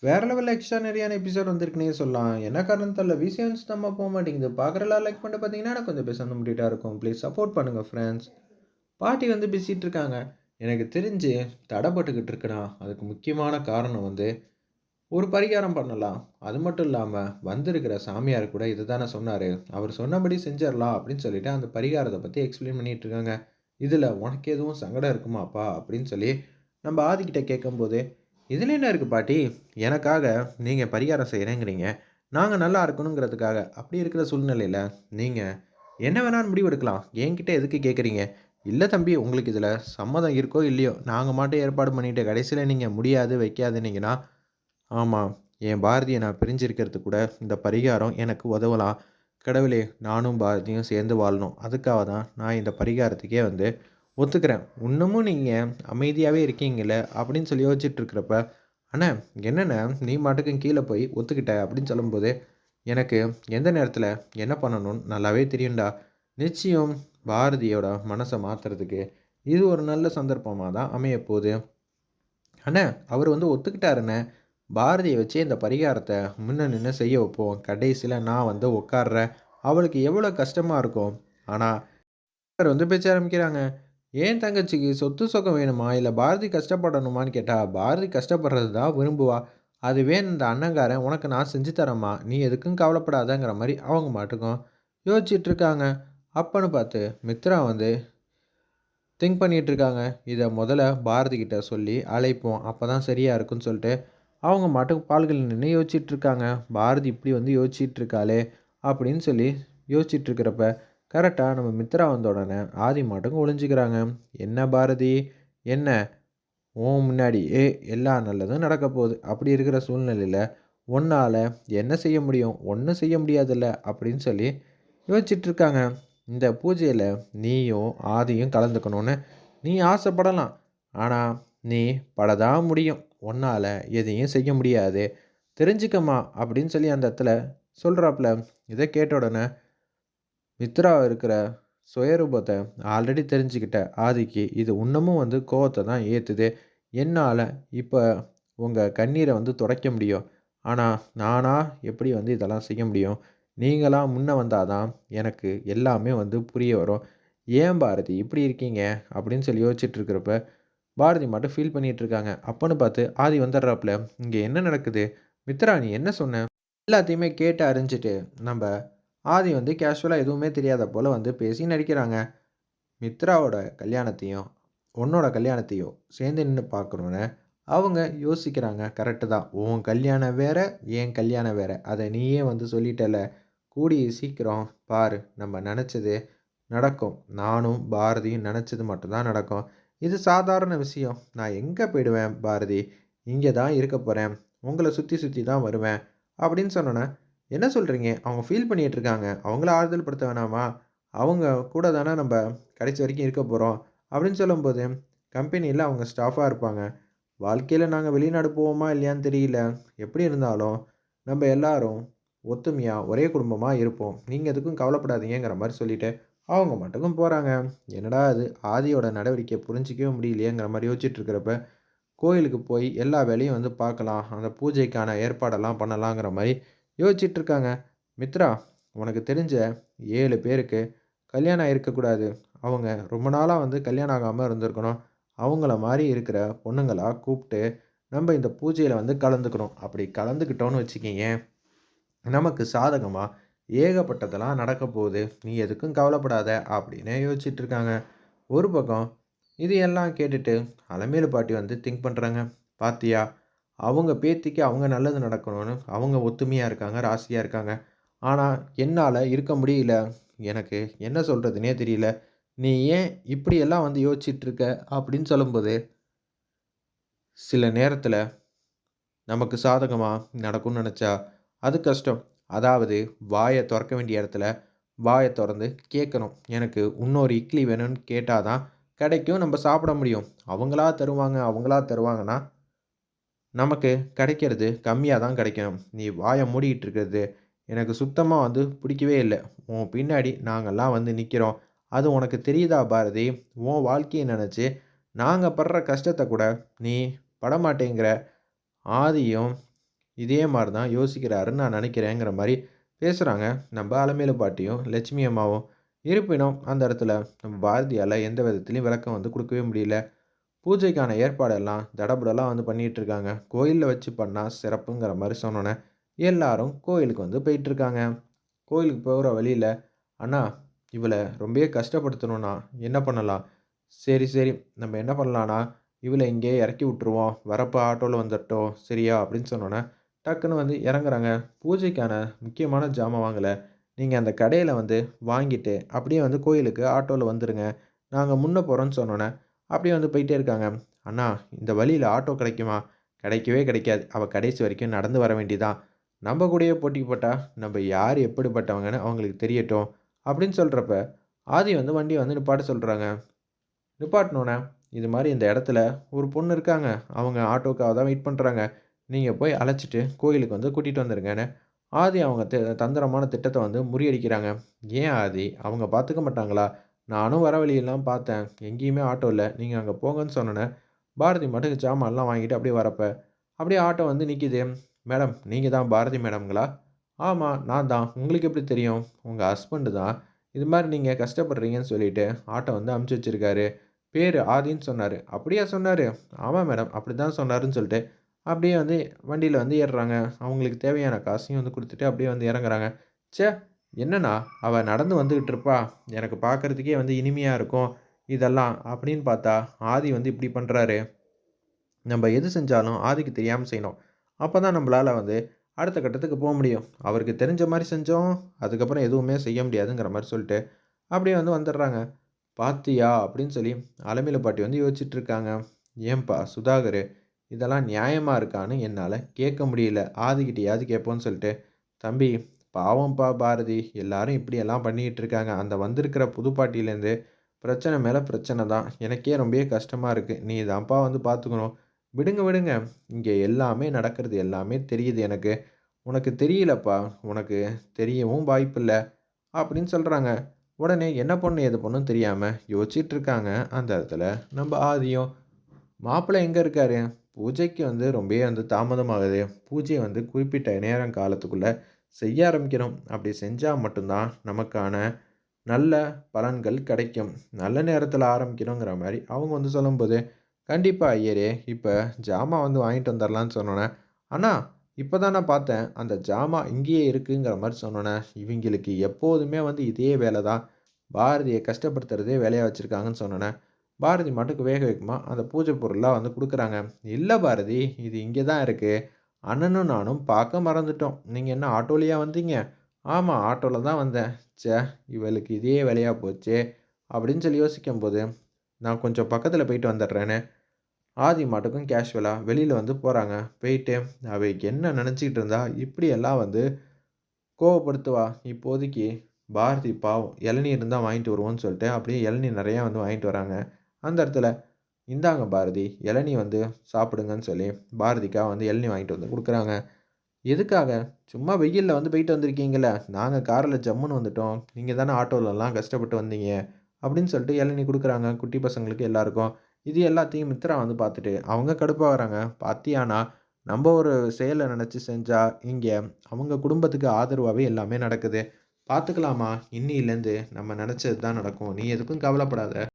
வேற லெவல்ல எக்ஸ்ட்ரானரியான எபிசோட் வந்திருக்குனே சொல்லலாம். என்ன காரணம் தெரியல. விசியன்ஸ் நம்ம போக மாட்டேங்குது. பார்க்குறலாம் லைக் பண்ணிட்டு பார்த்தீங்கன்னா, எனக்கு கொஞ்சம் பேச முடிட்டா இருக்கும். ப்ளீஸ் சப்போர்ட் பண்ணுங்கள் ஃப்ரெண்ட்ஸ். பாட்டி வந்து பேசிகிட்டு இருக்காங்க. எனக்கு தெரிஞ்சு தடைப்பட்டுக்கிட்டு இருக்குன்னா, அதுக்கு முக்கியமான காரணம் வந்து ஒரு பரிகாரம் பண்ணலாம். அது மட்டும் இல்லாமல் வந்திருக்கிற சாமியார் கூட இதை தானே சொன்னார் அவர் சொன்னபடி செஞ்சிடலாம் அப்படின்னு சொல்லிட்டு அந்த பரிகாரத்தை பற்றி எக்ஸ்பிளைன் பண்ணிகிட்டு இருக்காங்க. இதில் உனக்கு எதுவும் சங்கடம் இருக்குமாப்பா?" அப்படின்னு சொல்லி நம்ம ஆதிக்கிட்ட கேட்கும்போது, இதில் என்ன இருக்குது பாட்டி? எனக்காக நீங்கள் பரிகாரம் செய்கிறேங்கிறீங்க நாங்கள் நல்லா இருக்கணுங்கிறதுக்காக. அப்படி இருக்கிற சூழ்நிலையில் நீங்கள் என்ன வேணாலும் முடிவெடுக்கலாம். என்கிட்ட எதுக்கு கேட்குறீங்க?" இல்லை தம்பி உங்களுக்கு இதில் சம்மதம் இருக்கோ இல்லையோ, நாங்கள் மட்டும் ஏற்பாடு பண்ணிட்டு கடைசியில் நீங்கள் முடியாது, வைக்காதுன்னீங்கன்னா" ஆமாம் என் பாரதியை நான் பிரிஞ்சிருக்கிறது கூட இந்த பரிகாரம் எனக்கு உதவலாம். கடவுளே நானும் பாரதியும் சேர்ந்து வாழணும். அதுக்காக தான் நான் இந்த பரிகாரத்துக்கே வந்து ஒத்துக்கிறேன். இன்னமும் நீங்கள் அமைதியாகவே இருக்கீங்கல்ல" அப்படின்னு சொல்லி யோசிச்சுட்டு இருக்கிறப்ப, "அண்ணே என்னண்ணே நீ மாட்டுக்கும் கீழே போய் ஒத்துக்கிட்ட" அப்படின்னு சொல்லும்போது, "எனக்கு எந்த நேரத்தில் என்ன பண்ணணும்னு நல்லாவே தெரியும்டா. நிச்சயம் பாரதியோட மனசை மாற்றுறதுக்கு இது ஒரு நல்ல சந்தர்ப்பமாக தான் அமையப்போகுது. அண்ணே அவர் வந்து ஒத்துக்கிட்டாருண்ணே. பாரதியை வச்சு இந்த பரிகாரத்தை முன்ன நின்று செய்ய வைப்போம். கடைசியில் நான் வந்து உட்காடுறேன் அவளுக்கு எவ்வளோ கஷ்டமாக இருக்கும். ஆனால் வந்து பேச ஆரம்பிக்கிறாங்க. "என் தங்கச்சிக்கு சொத்து சுகம் வேணுமா? இல்லை பாரதி கஷ்டப்படணுமான்னு கேட்டால் பாரதி கஷ்டப்படுறது தான் விரும்புவா. அதுவே இந்த அண்ணங்காரன் உனக்கு நான் செஞ்சு தரேம்மா நீ எதுக்கும் கவலைப்படாதங்கிற" மாதிரி அவங்க மாட்டுக்கும் யோசிச்சிட்ருக்காங்க அப்பன்னு பார்த்து மித்ரா வந்து திங்க் பண்ணிகிட்ருக்காங்க இருக்காங்க. முதல்ல பாரதிக்கிட்ட சொல்லி அழைப்போம். அப்பதான் சரியாக இருக்கும்னு சொல்லிட்டு அவங்க மாட்டுக்கு பால்கள் நின்று யோசிச்சிட்ருக்காங்க பாரதி இப்படி வந்து யோசிச்சிட்ருக்காளே அப்படின்னு சொல்லி யோசிச்சுட்டு கரெக்டாக நம்ம மித்ரா வந்த உடனே ஆதி மாட்டுக்கு ஒளிஞ்சிக்கிறாங்க "என்ன பாரதி? என்ன? உன் முன்னாடியே எல்லா நல்லதும் நடக்கப் போகுது. அப்படி இருக்கிற சூழ்நிலையில் உன்னால என்ன செய்ய முடியும்? ஒன்றும் செய்ய முடியாதுல்ல" அப்படின்னு சொல்லி யோசிச்சிட்ருக்காங்க இந்த பூஜையில் நீயும் ஆதியும் கலந்துக்கணும்னு நீ ஆசைப்படலாம். ஆனால் நீ படதான் முடியும். உன்னால எதையும் செய்ய முடியாது. தெரிஞ்சுக்கம்மா அப்படின்னு சொல்லி அந்த இடத்துல சொல்கிறாப்புல இதை கேட்ட உடனே மித்ரா இருக்கிற சுயரூபத்தை ஆல்ரெடி தெரிஞ்சுக்கிட்ட ஆதிக்கு இது இன்னமும் வந்து கோவத்தை தான் ஏற்றுது என்னால் இப்போ உங்கள் கண்ணீரை வந்து துடைக்க முடியும். ஆனால் நானாக எப்படி வந்து இதெல்லாம் செய்ய முடியும்? நீங்களாம் முன்னே வந்தால் தான் எனக்கு எல்லாமே வந்து புரிய வரும். ஏன் பாரதி இப்படி இருக்கீங்க?" அப்படின்னு சொல்லி யோசிச்சுட்டு இருக்கிறப்ப, பாரதி மட்டும் ஃபீல் பண்ணிகிட்ருக்காங்க இருக்காங்க. அப்பன்னு பார்த்து ஆதி வந்துடுறாப்புல இங்கே என்ன நடக்குது? மித்ரா நீ என்ன சொன்ன?" எல்லாத்தையுமே கேட்டு அறிஞ்சிட்டு நம்ம ஆதி வந்து கேஷுவலாக எதுவுமே தெரியாத போல் வந்து பேசி நடிக்கிறாங்க. மித்ராவோட கல்யாணத்தையும், உன்னோட கல்யாணத்தையும் சேர்ந்து நின்று பார்க்குறோன்னு அவங்க யோசிக்கிறாங்க. கரெக்ட்டு தான். உன் கல்யாணம் வேறு என் கல்யாணம் வேறு அதை நீயே வந்து சொல்லிட்டல்ல. கூடிய சீக்கிரம் பாரு நம்ம நினச்சது நடக்கும். நானும் பாரதியும் நினச்சது மட்டும்தான் நடக்கும். இது சாதாரண விஷயம். நான் எங்கே போயிடுவேன் பாரதி. இங்கே தான் இருக்க போகிறேன் உங்களை சுற்றி சுற்றி தான் வருவேன்." அப்படின்னு சொன்னோன்னே "என்ன சொல்கிறீங்க அவங்க ஃபீல் பண்ணிகிட்ருக்காங்க இருக்காங்க. அவங்கள ஆறுதல் படுத்த வேணாமா? அவங்க கூட தானே நம்ம கடைசி வரைக்கும் இருக்க போகிறோம் அப்படின்னு சொல்லும்போது, கம்பெனியில் அவங்க ஸ்டாஃபாக இருப்பாங்க. வாழ்க்கையில் நாங்கள் வெளிநாடு போவோமா இல்லையான்னு தெரியல. எப்படி இருந்தாலும் நம்ம எல்லாரும் ஒத்துமையாக ஒரே குடும்பமாக இருப்போம். நீங்கள் எதுக்கும் கவலைப்படாதீங்கங்கிற" மாதிரி சொல்லிட்டு அவங்க மட்டுக்கும் போகிறாங்க என்னடா இது ஆதியோட நடவடிக்கையை புரிஞ்சுக்கவே முடியலையேங்கிற மாதிரி யோசிச்சுட்டு இருக்கிறப்ப, கோயிலுக்கு போய் எல்லா வேலையும் வந்து பார்க்கலாம். அந்த பூஜைக்கான ஏற்பாடெல்லாம் பண்ணலாங்கிற மாதிரி யோசிச்சிட்ருக்காங்க "மித்ரா உனக்கு தெரிஞ்ச ஏழு பேருக்கு கல்யாணம் இருக்கக்கூடாது அவங்க ரொம்ப நாளாக வந்து கல்யாணம் ஆகாமல் இருந்திருக்கணும். அவங்கள மாதிரி இருக்கிற பொண்ணுங்களாக கூப்பிட்டு நம்ம இந்த பூஜையில் வந்து கலந்துக்கணும். அப்படி கலந்துக்கிட்டோன்னு வச்சுக்கிங்க நமக்கு சாதகமாக ஏகப்பட்டதெல்லாம் நடக்க போகுது. நீ எதுக்கும் கவலைப்படாத" அப்படின்னு யோசிச்சுட்டு இருக்காங்க. ஒரு பக்கம் இது எல்லாம் கேட்டுட்டு அலமேலு பாட்டி வந்து திங்க் பண்ணுறாங்க "பாத்தியா? அவங்க பேத்திக்கு அவங்க நல்லது நடக்கணும்னு அவங்க ஒத்துமையாக இருக்காங்க, ராசியாக இருக்காங்க. ஆனால் என்னால் இருக்க முடியல. எனக்கு என்ன சொல்கிறதுனே தெரியல. நீ ஏன் இப்படியெல்லாம் வந்து யோசிச்சிட்ருக்க அப்படின்னு சொல்லும்போது சில நேரத்தில் நமக்கு சாதகமாக நடக்கும்னு நினச்சா அது கஷ்டம். அதாவது வாயை திறக்க வேண்டிய இடத்துல வாயை திறந்து கேட்கணும். எனக்கு இன்னொரு இட்லி வேணும்னு கேட்டால் தான் கிடைக்கும். நம்ம சாப்பிட முடியும். அவங்களா தருவாங்க, அவங்களா தருவாங்கன்னா, நமக்கு கிடைக்கிறது கம்மியாக தான் கிடைக்கும். நீ வாயை மூடிக்கிட்டு இருக்கிறது எனக்கு சுத்தமாக வந்து பிடிக்கவே இல்லை உன் பின்னாடி நாங்கள்லாம் வந்து நிற்கிறோம் அது உனக்கு தெரியுதா பாரதி? உன் வாழ்க்கையை நினச்சி நாங்கள் படுற கஷ்டத்தை கூட நீ படமாட்டேங்கிற. ஆதியும் இதே மாதிரி தான் யோசிக்கிறாருன்னு நான் நினைக்கிறேங்கிற மாதிரி பேசுகிறாங்க நம்ம அலமேலு பாட்டியும் லட்சுமி அம்மாவும் இருப்பினும் அந்த இடத்துல நம்ம பாரதியால் எந்த விதத்துலையும் விளக்கம் வந்து கொடுக்கவே முடியல பூஜைக்கான ஏற்பாடெல்லாம் தடபுடலாம் வந்து பண்ணிகிட்ருக்காங்க கோயிலில் வச்சு பண்ணால் சிறப்புங்கிற மாதிரி சொன்னோன்னே எல்லாரும் கோயிலுக்கு வந்து போயிட்டுருக்காங்க. கோயிலுக்கு போகிற வழியில் அண்ணா இவளை ரொம்பவே கஷ்டப்படுத்தணும்னா என்ன பண்ணலாம்? சரி சரி. நம்ம என்ன பண்ணலான்னா இவளை இங்கேயே இறக்கி விட்ருவோம் வரப்போ ஆட்டோவில் வந்துட்டோம். சரியா? அப்படின்னு சொன்னோன்னே டக்குன்னு வந்து இறங்குறாங்க. பூஜைக்கான முக்கியமான ஜாமான் வாங்கலை. நீங்கள் அந்த கடையில் வந்து வாங்கிட்டு அப்படியே வந்து கோயிலுக்கு ஆட்டோவில் வந்துடுங்க நாங்கள் முன்னே போகிறோன்னு சொன்னோன்னே அப்படியே வந்து போயிட்டே இருக்காங்க. அண்ணா இந்த வழியில் ஆட்டோ கிடைக்குமா? கிடைக்கவே கிடைக்காது. அவள் கடைசி வரைக்கும் நடந்து வர வேண்டியதான் நம்ம கூடயே போட்டி போட்டால் நம்ம யார் எப்படிப்பட்டவங்கன்னு அவங்களுக்கு தெரியட்டும் அப்படின்னு சொல்கிறப்ப ஆதி வந்து வண்டியை வந்து நிப்பாட்ட சொல்கிறாங்க நிப்பாட்டினோன்னே இது மாதிரி இந்த இடத்துல ஒரு பொண்ணு இருக்காங்க. அவங்க ஆட்டோக்காக தான் வெயிட் பண்ணுறாங்க நீங்கள் போய் அழைச்சிட்டு கோயிலுக்கு வந்து கூட்டிகிட்டு வந்துருங்கன்னு. ஆதி அவங்க தந்திரமான திட்டத்தை வந்து முறியடிக்கிறாங்க. ஏன் ஆதி? அவங்க பார்த்துக்க மாட்டாங்களா? நானும் வர வழியெல்லாம் பார்த்தேன். எங்கேயுமே ஆட்டோ இல்லை. நீங்கள் அங்கே போங்கன்னு சொன்னோன்னே பாரதி மட்டும் ஜாமான்லாம் வாங்கிட்டு அப்படியே வரப்போ அப்படியே ஆட்டோ வந்து நிற்கிது மேடம் நீங்கள் தான் பாரதி மேடம்ங்களா? ஆமாம் நான் தான். உங்களுக்கு எப்படி தெரியும்? உங்கள் ஹஸ்பண்டு தான். இது மாதிரி நீங்கள் கஷ்டப்படுறீங்கன்னு சொல்லிட்டு ஆட்டோ வந்து அமுச்சு வச்சுருக்காரு. பேர் ஆதின்னு சொன்னார். அப்படியா சொன்னார்? ஆமாம் மேடம் அப்படி தான் சொன்னாருன்னு சொல்லிட்டு அப்படியே வந்து வண்டியில் வந்து ஏறுறாங்க. அவங்களுக்கு தேவையான காசையும் வந்து கொடுத்துட்டு அப்படியே வந்து இறங்குறாங்க. சே என்னண்ணா அவள் நடந்து வந்துக்கிட்டு இருப்பா? எனக்கு பார்க்குறதுக்கே வந்து இனிமையாக இருக்கும். இதெல்லாம் அப்படின்னு பார்த்தா ஆதி வந்து இப்படி பண்ணுறாரு நம்ம எது செஞ்சாலும் ஆதிக்கு தெரியாமல் செய்யணும். அப்போ தான் நம்மளால் வந்து அடுத்த கட்டத்துக்கு போக முடியும். அவருக்கு தெரிஞ்ச மாதிரி செஞ்சோம். அதுக்கப்புறம் எதுவுமே செய்ய முடியாதுங்கிற மாதிரி சொல்லிட்டு அப்படியே வந்து வந்துடுறாங்க. பாத்தியா? அப்படின்னு சொல்லி அலமையில பாட்டி வந்து யோசிச்சுட்டு இருக்காங்க. ஏன்பா சுதாகர் இதெல்லாம் நியாயமாக இருக்கான்னு என்னால் கேட்க முடியல. ஆதிக்கிட்டையாவது கேட்போன்னு சொல்லிட்டு தம்பி பாவம்ப்பா பாரதி. எல்லாரும் இப்படியெல்லாம் பண்ணிக்கிட்டு இருக்காங்க அந்த வந்திருக்கிற புதுப்பாட்டியிலேருந்து பிரச்சனை மேலே பிரச்சனை தான். எனக்கே ரொம்பவே கஷ்டமாக இருக்குது நீ தான்ப்பா வந்து பார்த்துக்கணும் விடுங்க விடுங்க. இங்கே எல்லாமே நடக்கிறது எல்லாமே தெரியுது எனக்கு. உனக்கு தெரியலப்பா. உனக்கு தெரியவும் வாய்ப்பில்லை. அப்படின்னு சொல்கிறாங்க உடனே என்ன பண்ணு எது பண்ணும் தெரியாமல் யோசிச்சுட்டு இருக்காங்க அந்த இடத்துல நம்ம ஆதியும் மாப்பிள்ளை எங்கே இருக்காரு? பூஜைக்கு வந்து ரொம்பவே வந்து தாமதமாகுது. பூஜையை வந்து குறிப்பிட்ட நேரம் காலத்துக்குள்ளே செய்ய ஆரம்பிக்கணும் அப்படி செஞ்சால் மட்டும்தான் நமக்கான நல்ல பலன்கள் கிடைக்கும். நல்ல நேரத்தில் ஆரம்பிக்கணுங்கிற மாதிரி அவங்க வந்து சொல்லும்போது கண்டிப்பாக ஐயரே இப்போ ஜாமா வந்து வாங்கிட்டு வந்துடலான்னு சொன்னோன்னே அண்ணா இப்போ தான் நான் பார்த்தேன் அந்த ஜாமா இங்கேயே இருக்குங்கிற மாதிரி சொன்னோன்னே இவங்களுக்கு எப்போதுமே வந்து இதே வேலை தான் பாரதியை கஷ்டப்படுத்துறதே வேலையாக வச்சுருக்காங்கன்னு சொன்னோன்னே பாரதி மட்டுக்கு வேக வேகமாக அந்த பூஜை பொருளாக வந்து கொடுக்குறாங்க. இல்லை பாரதி இது இங்கே தான் இருக்குது அண்ணனும் நானும் பார்க்க மறந்துட்டோம். நீங்கள் என்ன ஆட்டோலையா வந்தீங்க? ஆமாம் ஆட்டோவில் தான் வந்தேன். சே இவளுக்கு இதே வேலையாக போச்சு அப்படின்னு சொல்லி யோசிக்கும் போது நான் கொஞ்சம் பக்கத்தில் போயிட்டு வந்துடுறேன்னு ஆதி மாட்டுக்கும் கேஷுவலாக வெளியில் வந்து போகிறாங்க போயிட்டு அவைக்கு என்ன நினச்சிக்கிட்டு இருந்தா இப்படியெல்லாம் வந்து கோவப்படுத்துவா. இப்போதைக்கு பாரதி பாவம் இளநீர் இருந்தால் வாங்கிட்டு வருவோன்னு சொல்லிட்டு அப்படியே இளநீர் நிறையா வந்து வாங்கிட்டு வராங்க. அந்த இடத்துல இந்தாங்க பாரதி இளநீ வந்து சாப்பிடுங்கன்னு சொல்லி பாரதிக்காக வந்து இளநீ வாங்கிட்டு வந்து கொடுக்குறாங்க. எதுக்காக? சும்மா வெயிலில் வந்து போயிட்டு வந்திருக்கீங்களே நாங்கள் காரில் ஜம்முன்னு வந்துட்டோம் நீங்கள் தானே ஆட்டோலலாம் கஷ்டப்பட்டு வந்தீங்க அப்படின்னு சொல்லிட்டு இளநீ கொடுக்குறாங்க குட்டி பசங்களுக்கு எல்லாருக்கும். இது எல்லாத்தையும் மித்ரா வந்து பார்த்துட்டு அவங்க கடுப்பாக வராங்க. பார்த்தியானா நம்ம ஒரு செயலை நினச்சி செஞ்சால் இங்கே அவங்க குடும்பத்துக்கு ஆதரவாகவே எல்லாமே நடக்குது. பார்த்துக்கலாமா இன்னிலேருந்து நம்ம நினச்சது தான் நடக்கும். நீ எதுக்கும் கவலைப்படாத.